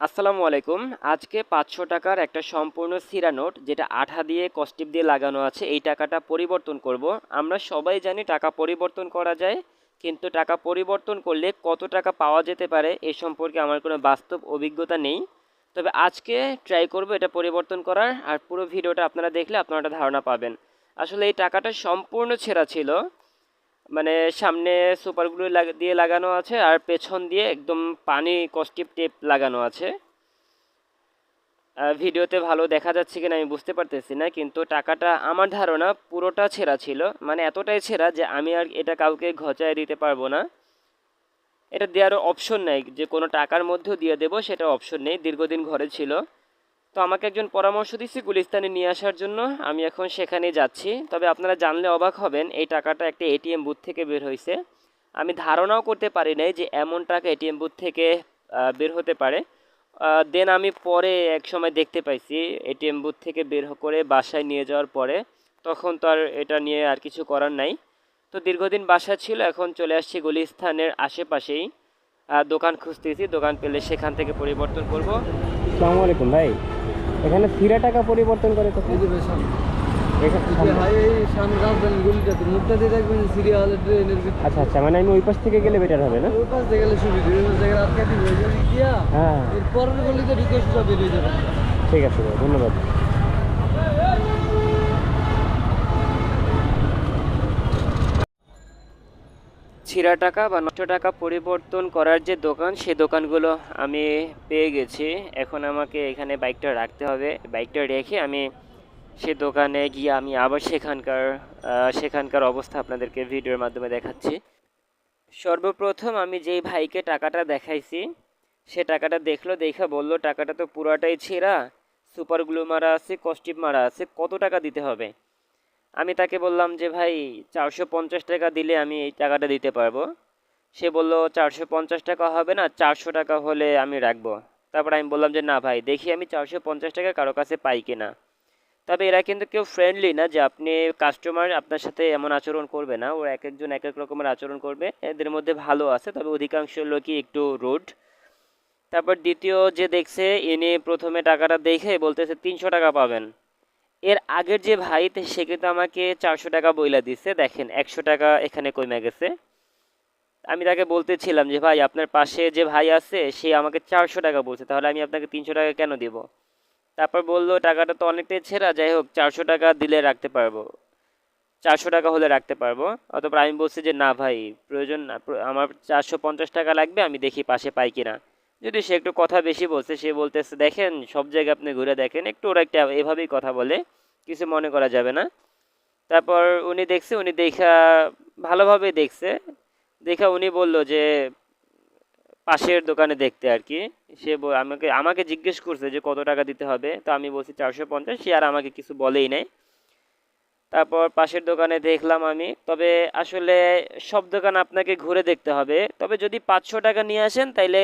আসসালামু আলাইকুম। আজকে পাঁচশো টাকার একটা সম্পূর্ণ সিরা নোট, যেটা আঠা দিয়ে কস্টিপ দিয়ে লাগানো আছে, এই টাকাটা পরিবর্তন করব। আমরা সবাই জানি টাকা পরিবর্তন করা যায়, কিন্তু টাকা পরিবর্তন করলে কত টাকা পাওয়া যেতে পারে, এ সম্পর্কে আমার কোনো বাস্তব অভিজ্ঞতা নেই। তবে আজকে ট্রাই করব এটা পরিবর্তন করার, আর পুরো ভিডিওটা আপনারা দেখলে আপনারা ধারণা পাবেন। আসলে এই টাকাটা সম্পূর্ণ ছেঁড়া ছিল মানে সামনে সুপারগুলো দিয়ে লাগানো আছে আর পেছন দিয়ে একদম পানি কস্টিপ টেপ লাগানো আছে। ভিডিওতে ভালো দেখা যাচ্ছে কিনা আমি বুঝতে পারতেছি না, কিন্তু টাকাটা আমার ধারণা পুরোটা ছেঁড়া ছিল। মানে এতটাই ছেঁড়া যে আমি আর এটা কাউকে ঘচায় দিতে পারব না। এটা দেওয়ারও অপশন নেই। যে কোনো টাকার মধ্যেও দিয়ে দেবো, সেটা অপশন নেই। দীর্ঘদিন ঘরে ছিল। তো আমাকে একজন পরামর্শ দিচ্ছে গুলিস্তানে নিয়ে আসার জন্য। আমি এখন সেখানে যাচ্ছি। তবে আপনারা জানলে অবাক হবেন, এই টাকাটা একটা এটিএম বুথ থেকে বের হয়েছে। আমি ধারণাও করতে পারি নাই যে এমন টাকা এটিএম বুথ থেকে বের হতে পারে। দেন আমি পরে এক সময় দেখতে পাইছি এটিএম বুথ থেকে বের করে বাসায় নিয়ে যাওয়ার পরে। তখন তো আর এটা নিয়ে আর কিছু করার নাই। তো দীর্ঘদিন বাসা ছিল, এখন চলে আসছি গুলিস্তানের আশেপাশেই। দোকান খুঁজতেছি, দোকান পেলে সেখান থেকে পরিবর্তন করব। আসসালামু আলাইকুম ভাই। এখানে ফিরে টাকা পরিবর্তন করে তো আচ্ছা আচ্ছা মানে আমি ওই পাশ থেকে গেলে বেটার হবে না? ওই পাশ থেকে গেলে সুবিধা আটকে দিয়া হ্যাঁ গলিতে বেরিয়ে যাবে। ঠিক আছে ধন্যবাদ। ছিঁড়া টাকা বা নষ্ট টাকা পরিবর্তন করার যে দোকান, সে দোকানগুলো আমি পেয়ে গেছি। এখন আমাকে এখানে বাইকটা রাখতে হবে। বাইকটা রেখে আমি সে দোকানে গিয়ে আমি আবার সেখানকার সেখানকার অবস্থা আপনাদেরকে ভিডিওর মাধ্যমে দেখাচ্ছি। সর্বপ্রথম আমি যেই ভাইকে টাকাটা দেখাইছি, সে টাকাটা দেখল, দেখা বলল, টাকাটা তো পুরাটাই ছেঁড়া। সুপার গ্লু মারা আছে, কস্টিপ মারা আছে, কত টাকা দিতে হবে? আমি তাকে বললাম যে, ভাই, চারশো পঞ্চাশ টাকা দিলে আমি এই টাকাটা দিতে পারব। সে বলল, চারশো পঞ্চাশ টাকা হবে না, চারশো টাকা হলে আমি রাখব। তারপর আমি বললাম যে, না ভাই, দেখি আমি চারশো পঞ্চাশ টাকা কারও কাছে পাই কিনা। তবে এরা কিন্তু কেউ ফ্রেন্ডলি না যে, আপনি কাস্টমার আপনার সাথে এমন আচরণ করবে না। ওরা এক একজন এক এক রকমের আচরণ করবে। এদের মধ্যে ভালো আছে, তবে অধিকাংশ লোকই একটু রুড তারপর দ্বিতীয় যে দেখছে, ইনি প্রথমে টাকাটা দেখে বলতেছে, তিনশো টাকা পাবেন। এর আগের যে ভাই সে কিন্তু আমাকে চারশো টাকা বইলা দিচ্ছে দেখেন, একশো টাকা এখানে কমে গেছে। আমি তাকে বলতেছিলাম যে, ভাই, আপনার পাশে যে ভাই আছে, সে আমাকে চারশো টাকা বলছে, তাহলে আমি আপনাকে তিনশো টাকা কেন দিব? তারপর বলল, টাকাটা তো অনেকটাই ছেঁড়া, যাই হোক, চারশো টাকা দিলে রাখতে পারব। চারশো টাকা হলে রাখতে পারব। অতপর আমি বলছি যে, না ভাই, প্রয়োজন না, আমার চারশো পঞ্চাশ টাকা লাগবে, আমি দেখি পাশে পাই কিনা। যদি সে একটু কথা বেশি বলছে, সে বলতেছে, দেখেন, সব জায়গায় আপনি ঘুরে দেখেন, একটু ওরা একটা এভাবেই কথা বলে, কিছু মনে করা যাবে না। তারপর উনি দেখছে, উনি দেখা ভালোভাবে দেখছে, দেখা উনি বলল যে, পাশের দোকানে দেখতে আর কি। সে আমাকে আমাকে জিজ্ঞেস করছে যে, কত টাকা দিতে হবে? তো আমি বলছি, চারশো পঞ্চাশ। সে আর আমাকে কিছু বলেই নাই। তারপর পাশের দোকানে দেখলাম আমি, তবে আসলে সব দোকান আপনাকে ঘুরে দেখতে হবে। তবে যদি পাঁচশো টাকা নিয়ে আসেন, তাইলে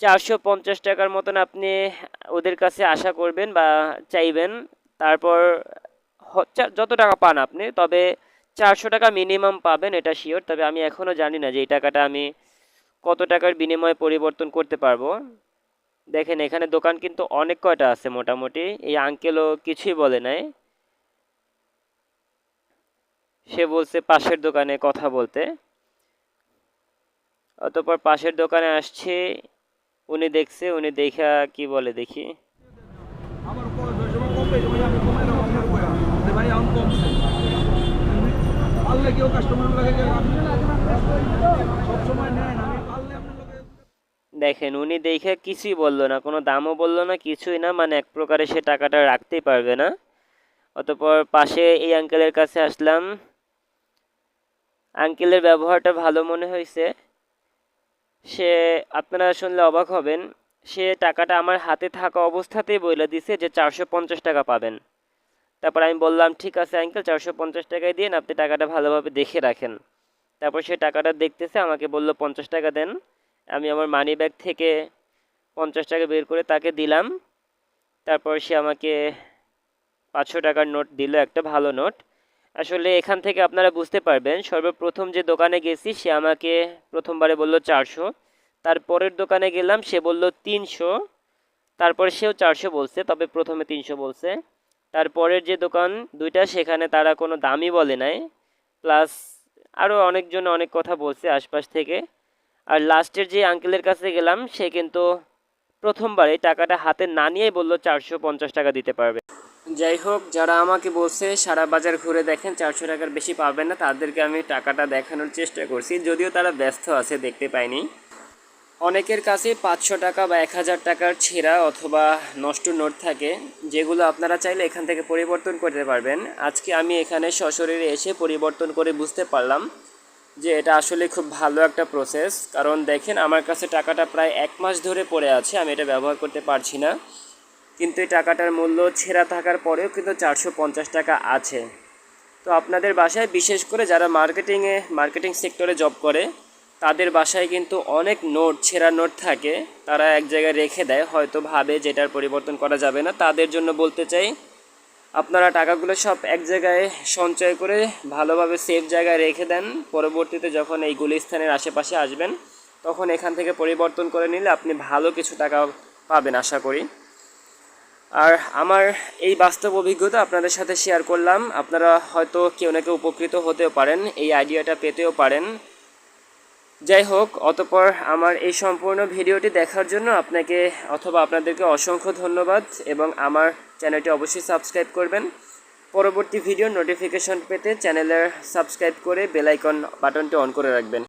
চারশো পঞ্চাশ টাকার মতন আপনি ওদের কাছে আশা করবেন বা চাইবেন। তারপর যত টাকা পান আপনি, তবে চারশো টাকা মিনিমাম পাবেন, এটা শিওর তবে আমি এখনও জানি না যে এই টাকাটা আমি কত টাকার বিনিময়ে পরিবর্তন করতে পারব। দেখেন, এখানে দোকান কিন্তু অনেক কয়টা আছে মোটামুটি। এই আঙ্কেলও কিছুই বলে নাই। সে বলছে পাশের দোকানে কথা বলতে। অতপর পাশের দোকানে আসছে। উনি দেখছে উনি দেখা কি বলে দেখি। দেখেন উনি দেখে কিছুই বলল না কোনো দামও বলল না কিছুই না মানে এক প্রকারে সে টাকাটা রাখতেই পারবে না। অতপর পাশে এই আঙ্কেলের কাছে আসলাম। আঙ্কেলের ব্যবহারটা ভালো মনে হয়েছে। সে আপনারা শুনলে অবাক হবেন, সে টাকাটা আমার হাতে থাকা অবস্থাতেই বলে দিছে যে চারশো পঞ্চাশ টাকা পাবেন। তারপর আমি বললাম, ঠিক আছে আঙ্কেল, চারশো পঞ্চাশ টাকায় দিন, আপনি টাকাটা ভালোভাবে দেখে রাখেন। তারপর সে টাকাটা দেখতেছে, আমাকে বলল, পঞ্চাশ টাকা দেন। আমি আমার মানি ব্যাগ থেকে পঞ্চাশ টাকা বের করে তাকে দিলাম। তারপর সে আমাকে পাঁচশো টাকার নোট দিল, একটা ভালো নোট আসলে এখান থেকে আপনারা বুঝতে পারবেন, সর্বপ্রথম যে দোকানে গেছি সে আমাকে প্রথমবারে বলল চারশো, তারপরের দোকানে গেলাম সে বলল তিনশো, তারপরে সেও চারশো বলছে, তবে প্রথমে তিনশো বলছে। তারপরের যে দোকান দুইটা, সেখানে তারা কোনো দামই বলে নাই, প্লাস আরও অনেকজন অনেক কথা বলছে আশপাশ থেকে। আর লাস্টের যে আঙ্কেলের কাছে গেলাম, সে কিন্তু প্রথমবার টাকাটা হাতে না নিয়েই বলল চারশো পঞ্চাশ টাকা দিতে পারবে। যাই হোক, যারা আমাকে বলছে সারা বাজার ঘুরে দেখেন, চারশো টাকার বেশি পাবেন না, তাদেরকে আমি টাকাটা দেখানোর চেষ্টা করছি। যদিও তারা ব্যস্ত আছে, দেখতে পাইনি। অনেকের কাছে পাঁচশো টাকা বা এক হাজার টাকার ছেঁড়া অথবা নষ্ট নোট থাকে, যেগুলো আপনারা চাইলে এখান থেকে পরিবর্তন করতে পারবেন। আজকে আমি এখানে সশরীরে এসে পরিবর্তন করে বুঝতে পারলাম যে এটা আসলে খুব ভালো একটা প্রসেস কারণ দেখেন, আমার কাছে টাকাটা প্রায় এক মাস ধরে পড়ে আছে, আমি এটা ব্যবহার করতে পারছি না। কিন্তু এই টাকাটার মূল্য ছেঁড়া থাকার পরেও কিন্তু চারশো পঞ্চাশ টাকা আছে। তো আপনাদের বাসায় বিশেষ করে যারা মার্কেটিংয়ে মার্কেটিং সেক্টরে জব করে, তাদের বাসায় কিন্তু অনেক নোট ছেঁড়া নোট থাকে। তারা এক জায়গায় রেখে দেয়, হয়তো ভাবে যেটার পরিবর্তন করা যাবে না। তাদের জন্য বলতে চাই, আপনারা টাকাগুলো সব এক জায়গায় সঞ্চয় করে ভালোভাবে সেফ জায়গায় রেখে দেন। পরবর্তীতে যখন এই গুলিস্থানের আশেপাশে আসবেন, তখন এখান থেকে পরিবর্তন করে নিলে আপনি ভালো কিছু টাকা পাবেন, আশা করি। আর আমার এই বাস্তব অভিজ্ঞতা আপনাদের সাথে শেয়ার করলাম। আপনারা হয়তো কেউ না কেউ উপকৃত হতেও পারেন, এই আইডিয়াটা পেতেও পারেন। যাই হোক, অতপর আমার এই সম্পূর্ণ ভিডিওটি দেখার জন্য আপনাকে অথবা আপনাদেরকে অসংখ্য ধন্যবাদ এবং আমার চ্যানেলটি অবশ্যই সাবস্ক্রাইব করবেন। পরবর্তী ভিডিও নোটিফিকেশন পেতে চ্যানেলের সাবস্ক্রাইব করে বেলাইকন বাটনটি অন করে রাখবেন।